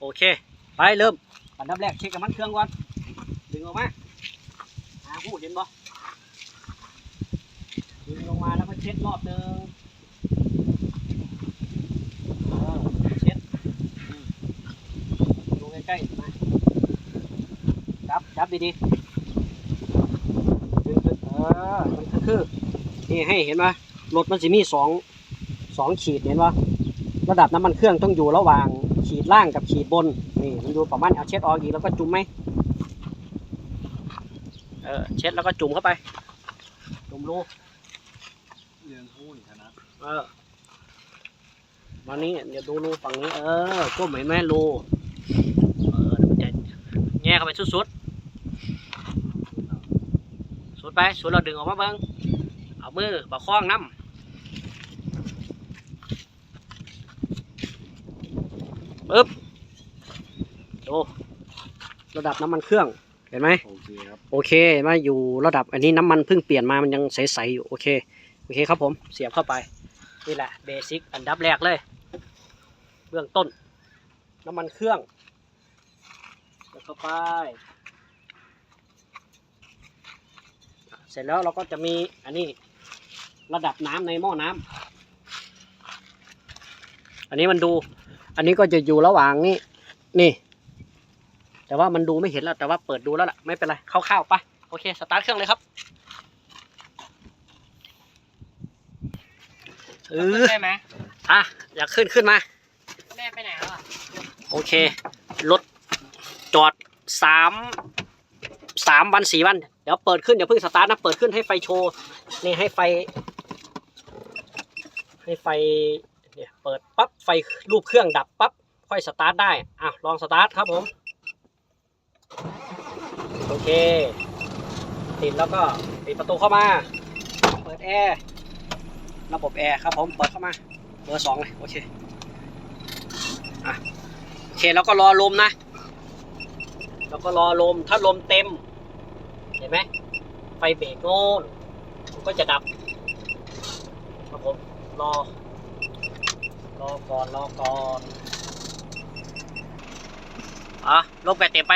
โอเค ไปเริ่มอันดับแรกเช็คกับมันเครื่องก่อน ดึงออกมาหาหูเห็นบ่ดึงลงมาแล้วก็เช็ดรอบหนึงเช็ดดูใกล้ๆมาจับจับดีๆดึงดึงเออมันคือนี่ให้เห็นไหมรถมันจะมีสองสองขีดเห็นปะ ระดับน้ำมันเครื่องต้องอยู่ระหว่างขีดล่างกับขีดบน นี่มันอยู่ประมาณเอาเช็ดออกอีกแล้วก็จุ่มไหมเออเช็ดแล้วก็จุ่มเข้าไป จุ่มรูเรียนหูนี่คณะเออวันนี้เดี๋ยวดูรูฝั่งนี้ เออก้มเห็นไหมรูเออเดี๋ยวมันจะแง่เข้าไปสุดๆสุดไปสุดเราดึงออกมาเบิ้งเอามือประคองน้ำ ปึ๊บดูระดับน้ำมันเครื่องเห็นไหมโอเคครับโอเคมาอยู่ระดับอันนี้น้ำมันเพิ่งเปลี่ยนมามันยังใสๆอยู่โอเคโอเคครับผมเสียบเข้าไปนี่แหละเบสิกอันดับแรกเลย เบื้องต้น น้ำมันเครื่องเสียบเข้าไปอะเสร็จแล้วเราก็จะมีอันนี้ระดับน้ำในหม้อน้ำอันนี้มันดู อันนี้ก็จะอยู่ระหว่างนี้นี่ แต่ว่ามันดูไม่เห็นแล้ว แต่ว่าเปิดดูแล้วล่ะ ไม่เป็นไรคร่าวๆไปโอเค สตาร์ทเครื่องเลยครับเออได้ไหมอะอยากขึ้นขึ้นมา แม่ไปไหนแล้วอะ โอเค รถจอดสามสามวันสี่วัน เดี๋ยวเปิดขึ้น เดี๋ยวเพิ่งสตาร์ทนะ เปิดขึ้นให้ไฟโชว์ นี่ให้ไฟ ให้ไฟ เนี่ยเปิดปั๊บไฟรูปเครื่องดับปั๊บค่อยสตาร์ทได้อะลองสตาร์ทครับผม โอเค ติดแล้วก็ปิดประตูเข้ามา เปิดแอร์ระบบแอร์ครับผมเปิดเข้ามาเบอร์สองเลยโอเคอะโอเคแล้วก็รอลมนะ แล้วก็รอลมถ้าลมเต็ม เห็นไหมไฟเบรกโน่นมันก็จะดับครับผมรอ รอก่อนรอก่อนอะลมไปเต็มไป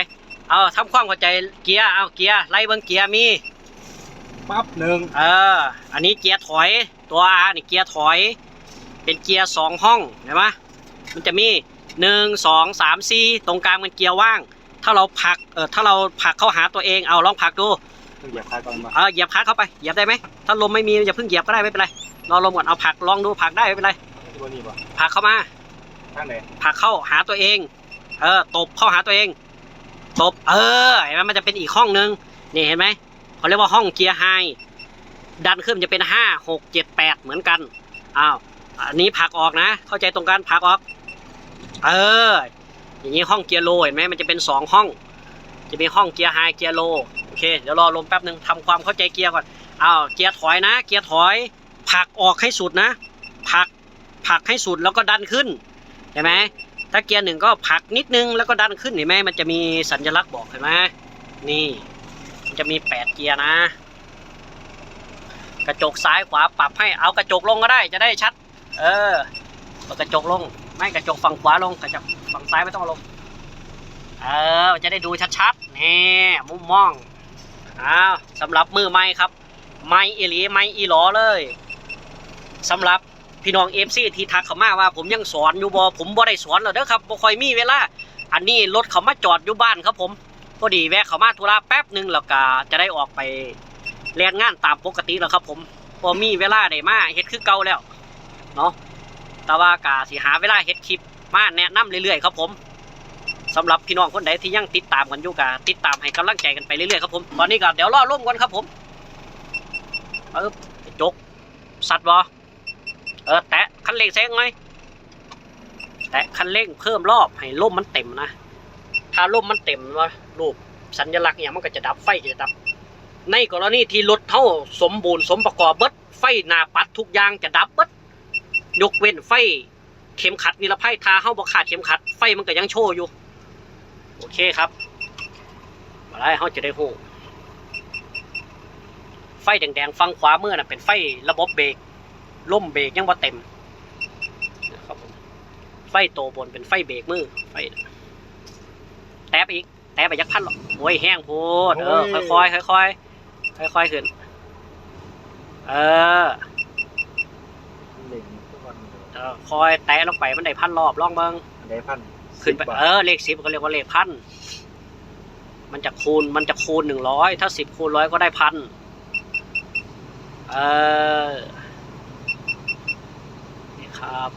เอาทำความเข้าใจเกียร์เอาเกียร์ไล่เบิ้งเกียร์มี ปั๊บหนึ่งเออ อันนี้เกียร์ถอย ตัว R นี่เกียร์ถอย เป็นเกียร์สองห้องเห็นไหมมันจะมีหนึ่งสองสามสี่ตรงกลางเป็นเกียร์ว่าง ถ้าเราผลักเออถ้าเราผลักเข้าหาตัวเองเอาลองผลักดูต้องเหยียบคลายก่อนมาเออเหยียบคลัดเข้าไปเหยียบได้ไหมถ้าลมไม่มีอย่าเพิ่งเหยียบก็ได้ไม่เป็นไรรอลมก่อนเอาผลักลองดูผลักได้ไม่เป็นไร ที่บนนี่ป่ะผลักเข้ามาข้างไหนผลักเข้าหาตัวเอง เออ ตบเข้าหาตัวเอง ตบ เออ เห็นไหมมันจะเป็นอีกห้องนึง นี่เห็นไหมเขาเรียกว่าห้องเกียร์ไฮ ดันขึ้นจะเป็นห้าหกเจ็ดแปดเหมือนกัน อ้าว อันนี้ผลักออกนะ เข้าใจตรงกันผลักออก เออ อย่างนี้ห้องเกียร์โลเห็นไหมมันจะเป็นสองห้อง จะมีห้องเกียร์ไฮเกียร์โล โอเค เดี๋ยวรอลมแป๊บหนึ่งทำความเข้าใจเกียร์ก่อน อ้าว เกียร์ถอยนะ เกียร์ถอย ผลักออกให้สุดนะ ผลัก ผักให้สุดแล้วก็ดันขึ้นเห็นไหมถ้าเกียร์หนึ่งก็ผักนิดนึงแล้วก็ดันขึ้นเห็นไหมมันจะมีสัญลักษณ์บอกเห็นไหมนี่มันจะมีแปดเกียร์นะ กระจกซ้ายขวาปรับให้เอากระจกลงก็ได้จะได้ชัด เออเอากระจกลง ไม่กระจกฝั่งขวาลงกระจกฝั่งซ้ายไม่ต้องลง เออจะได้ดูชัดๆนี่มุมมองอ้าวสำหรับมือไม้ครับ ไม้อีหลีไม้อีหลอเลยสำหรับ พี่น้องเอฟซีที่ทักเขามาว่า ผมยังสอนอยู่บ่ผมบ่ได้สอนหรอกเด้อครับบ่ค่อยมีเวลา อันนี้รถเขามาจอดอยู่บ้านครับผมพอดีแวะเขามาธุระแป๊บหนึ่งแล้วก็จะได้ออกไปเรียนงานตามปกติแล้วครับผมบ่มีเวลาได้มาเฮ็ดคือเก่าแล้วเนาะแต่ว่ากาสิหาเวลาเฮ็ดคลิปมาแนะนำเรื่อยๆครับผมสำหรับพี่น้องคนใดที่ยังติดตามกันอยู่ก็ติดตามให้กำลังใจกันไปเรื่อยๆครับผมตอนนี้ก็เดี๋ยวรอร่วมกันครับผมเออจกสัตว์บ่ เออแตะคันเร่งแซงหน่อยแตะคันเร่งเพิ่มรอบให้ลมมันเต็มนะ ถ้าลมมันเต็มว่ารูปสัญลักษณ์อย่างมันก็จะดับไฟก็จะดับ ในกรณีที่รถเท่าสมบูรณ์สมประกอบเบิดไฟหน้าปัดทุกอย่างจะดับเบิดยกเว้นไฟเข็มขัดนิรภัยถ้าเฮาบ่ขาดเข็มขัดไฟมันก็ยังโชว์อยู่ โอเคครับมาได้เฮาจะได้ฮู้ไฟแดงๆฝั่งขวามือน่ะเป็นไฟระบบเบรก ล่มเบรกยังว่าเต็มนะครับผมไฟโตวบนเป็นไฟเบรกมือไฟแตะไปอีก แตะไปยักพันหรอกโอ้ยแห้งโพูดเออค่อยๆค่อยๆค่อยๆขึ้น เออเหล็กทุกวันเออคอยแตะลงไปมันได้พันรอบลองเบิ่งอันใดพันขึ้นไปสิบบาทเออเลขสิบก็เรียกว่าเลขพันมันจะคูณมันจะคูณหนึ่งร้อยถ้าสิบคูณร้อยก็ได้พันเออนี่ ครับ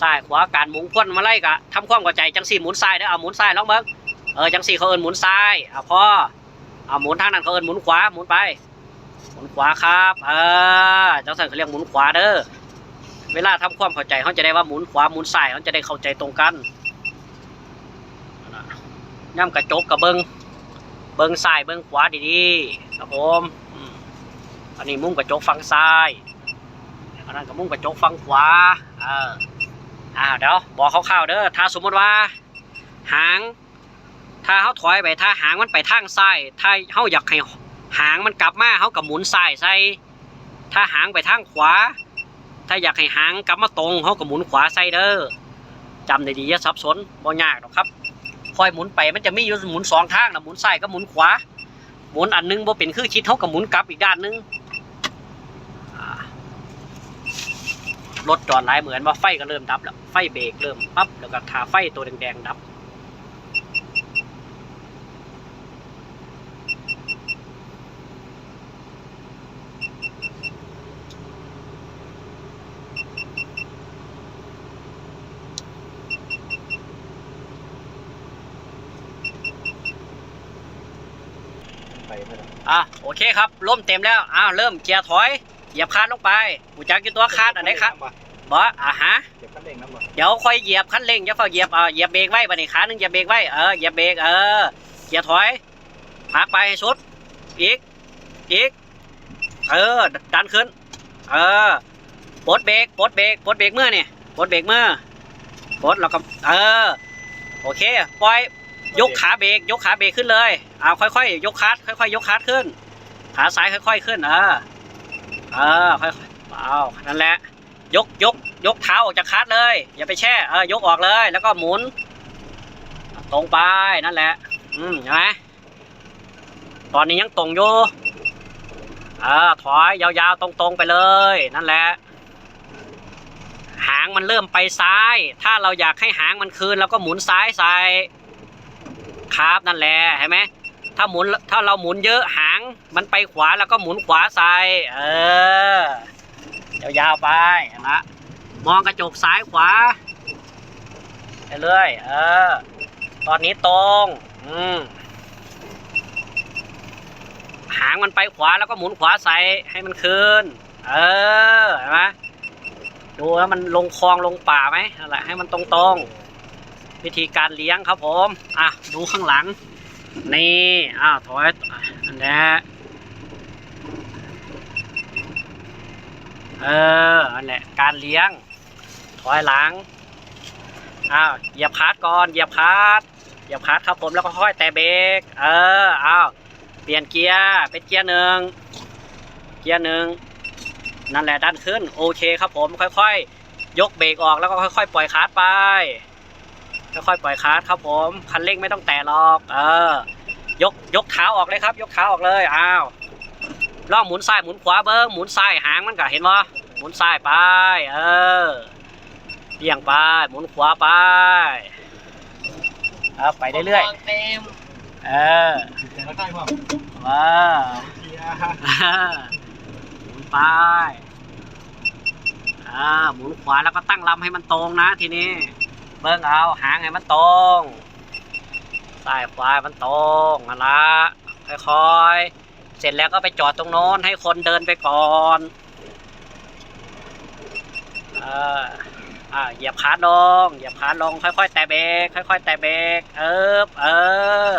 ซ้ายขวาการหมุนพ่นมาไล่กะทำความเข้าใจจังสี่หมุนซ้ายเด้อเอาหมุนซ้ายลองเบิ่งเออจังสี่เขาเอินหมุนซ้ายเอาพอเอาหมุนทางนั้นเขาเอินหมุนขวาหมุนไป หมุนขวาครับเออจังสันเขาเรียกหมุนขวาเด้อเวลาทำความเข้าใจเขาจะได้ว่าหมุนขวาหมุนซ้ายเขาจะได้เข้าใจตรงกัน ย่ำกระจกกับเบิงเบิงซ้ายเบิงขวาดีๆครับผมอันนี้มุ้งกระจกฝั่งซ้ายอันนั้นก็มุ้งกระจกฝั่งขวาเอออ่าเดี๋ยวบอกคร่าวๆเด้อถ้าสมมติว่า หาง ถ้าเขาถอยไปถ้าหางมันไปทางซ้ายถ้าเขาอยากให้หางมันกลับมาเขากับหมุนซ้ายใส่ถ้าหางไปทางขวา ถ้าอยากให้หางกลับมาตรงเขากับหมุนขวาใส่เด้อจำได้ดีอย่าสับสนบ่ยากหรอกครับ คอยหมุนไปมันจะมีอยู่หมุนสองทางนะหมุนซ้ายกับหมุนขวา หมุนอันหนึงบ่เป็นคือคิดเท่ากับหมุนกลับอีกด้านหนึงอ่ารถจอดหลายเหมือนว่าไฟก็เริ่มดับแล้วไฟเบรกเริ่มปั๊บแล้วก็ทาไฟตัวแดงๆดับ ไปไม่ได้ อะโอเคครับล่มเต็มแล้วอ้าวเริ่มเกียร์ถอยเหยียบคาดลงไปหูจักอยู่ตัวคาดอันไหนครับบออะฮะเก็บคันเร่งน้ำบ่เดี๋ยวค่อยเหยียบคันเร่งอย่าเฝ้าเหยียบเออเหยียบเบรกไว้บัดนี้ขาหนึงเหยียบเบรกไว้เออเหยียบเบรกเออเกียร์ถอยพักไปให้สุดอีกอีกเออดันขึ้น เออปลดเบรกปลดเบรกปลดเบรกมือนี่ปลดเบรกมือปลดแล้วก็เออโอเคปล่อย ยกขาเบรกยกขาเบรกขึ้นเลยเอาค่อยๆยกคัดค่อยๆยกคัดขึ้น ขาซ้ายค่อย ๆ ขึ้นเออเออค่อยๆเอานั่นแหละ ยกยกยกเท้าออกจากคัดเลย อย่าไปแช่เออยกออกเลย แล้วก็หมุน ตรงไปนั่นแหละ อืมเห็นไหมตอนนี้ยังตรงอยู่เออถอยยาวๆ ตรงๆไปเลย นั่นแหละ หางมันเริ่มไปซ้าย ถ้าเราอยากให้หางมันคืนเราก็หมุนซ้ายใส่ ครับนั่นแหละเห็นไหมถ้าหมุนถ้าเราหมุนเยอะหาง มันไปขวาแล้วก็หมุนขวาใส่เออยาวๆไปนะมองกระจกซ้ายขวาไปเรื่อยเออ ตอนนี้ตรงอืมหางมันไปขวาแล้วก็หมุนขวาใส่ให้มันคืนเออเห็นไหมดูแล้วมันลงคลองลงป่าไหมนั่นแหละให้มันตรงๆ วิธีการเลี้ยงครับผม อะ ดูข้างหลัง นี่อ้าวถอยอันนี้เอออันแหละการเลี้ยง ถอยหลังอ้าวเหยียบคลัดก่อนเหยียบคลัดเหยียบคลัดครับผมแล้วก็ค่อยแตะเบรกเอออ้าวเปลี่ยนเกียร์เป็นเกียร์หนึ่งเกียร์หนึ่งนั่นแหละดันขึ้นโอเคครับผมค่อยๆยกเบรกออกแล้วก็ค่อยๆ ปล่อยคลัดไป ค่อยๆปล่อยคาร์ดครับผมคันเร่งไม่ต้องแตะหรอก เออยกยกเท้าออกเลยครับ ยกเท้าออกเลยอ้าวลองหมุนซ้ายหมุนขวาเบิ้งหมุนซ้ายหางมันก็เห็นบ่หมุนซ้ายไป เออเบี่ยงไปหมุนขวาไปเอาไปเรื่อยเต็มๆเออแต่ละค่ายว่าว้าเกียร์หมุนไปอ่าหมุนขวาแล้วก็ตั้งลำให้มันตรงนะทีนี้ เบิ้งเอาหางให้มันตรงซ้ายขวามันตรงนั่นละค่อยๆ เสร็จแล้วก็ไปจอดตรงโน้นให้คนเดินไปก่อนเอออ่าเหยียบขาลงเหยียบขาลง ค่อยๆ แตะเบรกค่อยๆ แตะเบรกเออเออ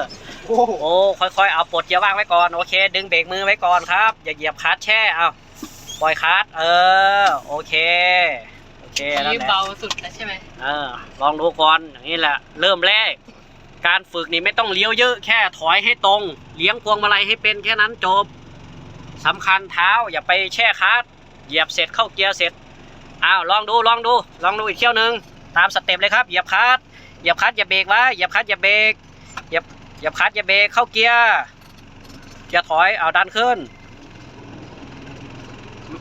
โอ้โหโอ้ค่อยๆ เอาปลดเกียร์ว่างไว้ก่อนโอเค ดึงเบรกมือไว้ก่อนครับ อย่าเหยียบคลัตช์แช่เอาปล่อยคลัตช์เออ โอเคโอ เคนั่นที่แหละเบาสุดแล้วใช่ไหมเออลองดูก่อนอย่างนี้แหละ เริ่มแรก การฝึกนี่ไม่ต้องเลี้ยวเยอะแค่ถอยให้ตรง เลี้ยงพวงมาลัยให้เป็นแค่นั้นจบสำคัญเท้าอย่าไปแช่คลัสเหยียบเสร็จเข้าเกียร์เสร็จอ้าวลองดูลองดูลองดูอีกเที่ยวหนึ่งตามสเต็ปเลยครับเหยียบคลัสเหยียบคลัสอย่าเบรกไว้เหยียบคลัสอย่าเบรกเหยียบเหยียบคลัสอย่าเบรกเข้าเกียร์เกียร์ถอยเอาดันขึ้น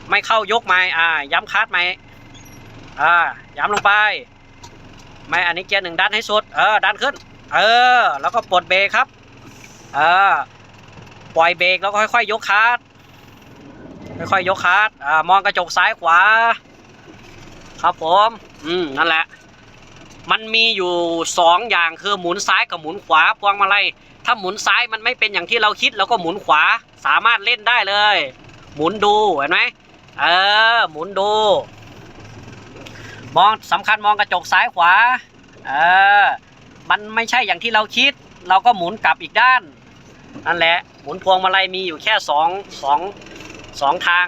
ไม่เข้ายกไม้อ่าย้ำคลัสไหม อ่าย้ำลงไป ไม่อันนี้เกียร์หนึ่งดันให้สุด เออ ดันขึ้น เออ แล้วก็ปลดเบรกครับ เออ ปล่อยเบรกแล้วก็ค่อยๆยกคลัสค่อยๆยกคลัสอ่ามองกระจกซ้ายขวา ครับผม อืม นั่นแหละ มันมีอยู่สองอย่างคือหมุนซ้ายกับหมุนขวาพวงมาลัยถ้าหมุนซ้ายมันไม่เป็นอย่างที่เราคิดเราก็หมุนขวาสามารถเล่นได้เลย หมุนดูเห็นไหมเออ หมุนดู มองสำคัญมองกระจกซ้ายขวาเออมันไม่ใช่อย่างที่เราคิด เราก็หมุนกลับอีกด้านนั่นแหละหมุนพวงมาลัยมีอยู่แค่สองสองสองทาง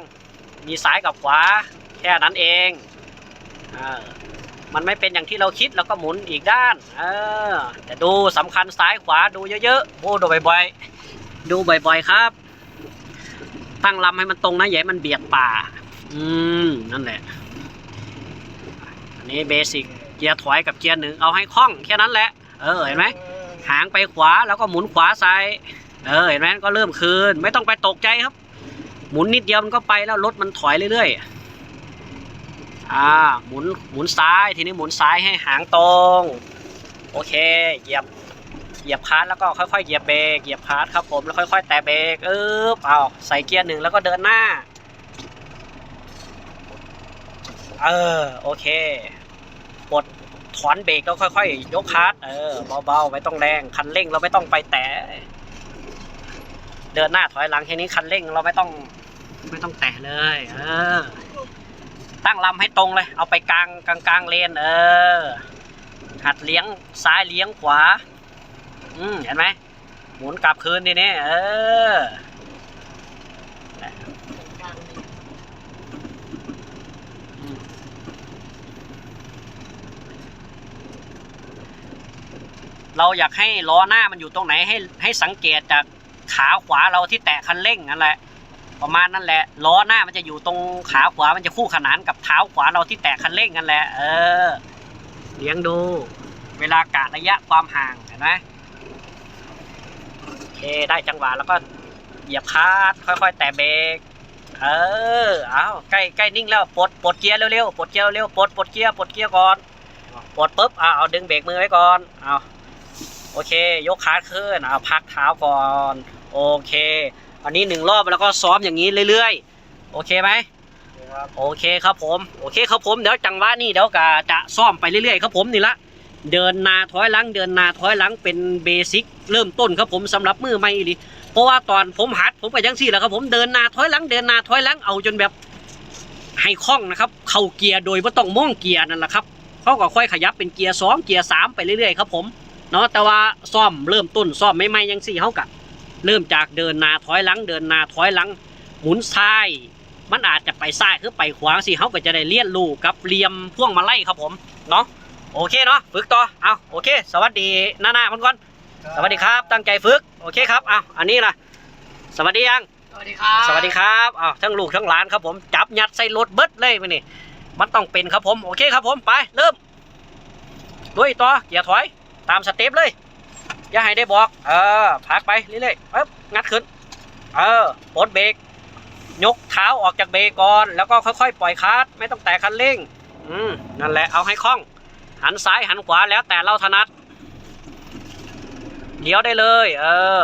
มีซ้ายกับขวา แค่นั้นเองเออมันไม่เป็นอย่างที่เราคิดเราก็หมุนอีกด้านเออแต่ดูสำคัญซ้ายขวาดูเยอะๆโอ้ดูบ่อยๆดูบ่อยๆครับ ตั้งลำให้มันตรงนะอย่าให้มันเบียดป่า อืมนั่นแหละ นนี้เบสิกเกียร์ถอยกับเกียร์หนึ่งเอาให้คล่องแค่นั้นแหละ เออเห็นไหมหางไปขวาแล้วก็หมุนขวาซ้ายเออเห็นไหมก็เริ่มคืน ไม่ต้องไปตกใจครับ หมุนนิดเดียวมันก็ไปแล้วรถมันถอยเรื่อยๆอ่าหมุนหมุนซ้ายทีนี้หมุนซ้ายให้หางตรงโอเคเหยียบเหยียบคลัสแล้วก็ค่อยๆเหยียบเบรกเหยียบคลัสครับผมแล้วค่อย ๆ แตะเบรกอึ๊บเอาใส่เกียร์หนึ่งแล้วก็เดินหน้า เออโอเค ปลดถอนเบรกแล้วค่อยๆ ยกคลัสเออเบาๆไม่ต้องแรงคันเร่งเราไม่ต้องไปแตะเดินหน้าถอยหลังแค่นี้คันเร่งเราไม่ต้องไม่ต้องแตะเลยเออตั้งลำให้ตรงเลย เอาไปกลางกลางกลางเลน เออ หัดเลี้ยงซ้ายเลี้ยงขวา อืมเห็นไหมหมุนกลับคืนดีเนี่ยเออ เราอยากให้ล้อหน้ามันอยู่ตรงไหนให้ให้สังเกตจากขาขวาเราที่แตะคันเร่งนั่นแหละประมาณนั่นแหละล้อหน้ามันจะอยู่ตรงขาขวามันจะคู่ขนานกับเท้าขวาเราที่แตะคันเร่งนั่นแหละเออเลี้ยงดู เวลากะระยะความห่างเห็นไหมโอเคได้จังหวะแล้วก็เหยียบคลัสค่อยๆ แตะเบรกเออเอาใกล้ใกล้นิ่งแล้วปลดปลดเกียร์เร็วๆปลดเกียร์เร็วๆปลดปลดเกียร์ปลดเกียร์ก่อนปลดปุ๊บเอาเอาดึงเบรกมือไว้ก่อนเอา โอเค ยกคลัสขึ้นเอาพักเท้าก่อนโอเคอันนี้หนึ่งรอบแล้วก็ซ้อมอย่างนี้เรื่อยๆ โอเคไหมครับโอเคครับผม โอเคครับผม เดี๋ยวจังหวะนี้เดี๋ยวก็จะซ่อมไปเรื่อยๆครับผมนี่ละ เดินหนาถอยหลัง เดินหนาถอยหลังเป็นเบสิกเริ่มต้นครับผมสำหรับมือใหม่ดิเพราะว่าตอนผมหัดผมไปยังสี่แหล้วครับผมเดินหนาถอยหลัง เดินหนาถอยหลังเอาจนแบบให้คล่องนะครับ เข้าเกียร์โดยไม่ต้องมองเกียร์นั่นแหละครับเขาก็ค่อยขยับเป็นเกียร์สองเกียร์สามไปเรื่อยๆครับผม เนาะแต่ว่าซ่อมเริ่มต้นซ่อมไม่ไม่ๆยังสี่เขากะเริ่มจากเดินหนาถอยหลัง เดินหนาถอยหลัง หมุนซ้าย มันอาจจะไปซ้ายหรือไปขวาสิเขาก็จะได้เลียนรู้กับเหลี่ยมพ่วงมาไล่ครับผมเนาะโอเคเนาะฝึกต่อเอาโอเค สวัสดีหน้าหน้ามันก่อนสวัสดีครับ ตั้งใจฝึกโอเคครับเอาอันนี้ล่ะสวัสดียังสวัสดีครับสวัสดีครับเอาทั้งลูกทั้งหลานครับผมจับยัดใส่รถเบิดเลยไปนี่มันต้องเป็นครับผมโอเคครับผมไปเริ่มด้วยต่ออย่าถอย ตามสเต็ปเลย อย่าให้ได้บอก เออพักไปเรื่อยๆปึ๊บงัดขึ้น เออปลดเบรกยกเท้าออกจากเบรกก่อน แล้วก็ค่อยๆ ปล่อยคลัสไม่ต้องแตะคันเร่ง อืมนั่นแหละเอาให้คล่อง หันซ้ายหันขวาแล้วแต่เราถนัดเดี๋ยวได้เลย เออ